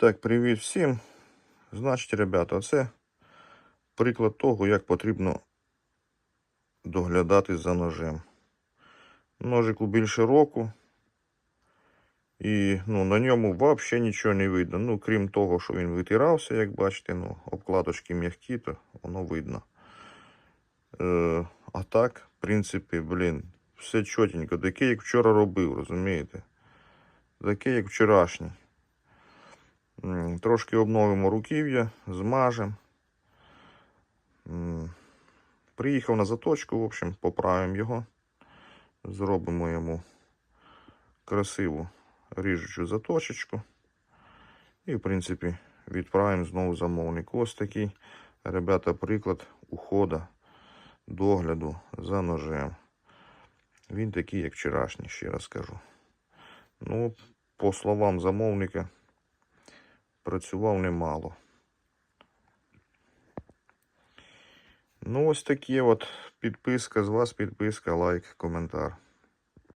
Так, привіт всім. Значить, ребята, це приклад того, як потрібно доглядати за ножем. Ножику більше року. І ну, на ньому взагалі нічого не видно. Ну, крім того, що він витирався, як бачите, ну, обкладочки м'які, то воно видно. Е, а так, в принципі, блін, все чотенько. Таке, як вчора робив, розумієте? Таке, як вчорашній. Трошки обновимо руків'я, змажемо. Приїхав на заточку, в общем, поправимо його. Зробимо йому красиву ріжучу заточечку. І, в принципі, відправимо знову замовник. Ось такий, ребята, приклад ухода, догляду за ножем. Він такий, як вчорашній, ще раз кажу. Ну, по словам замовника, працював немало. Ну, ось такі от підписка з вас, підписка, лайк, коментар.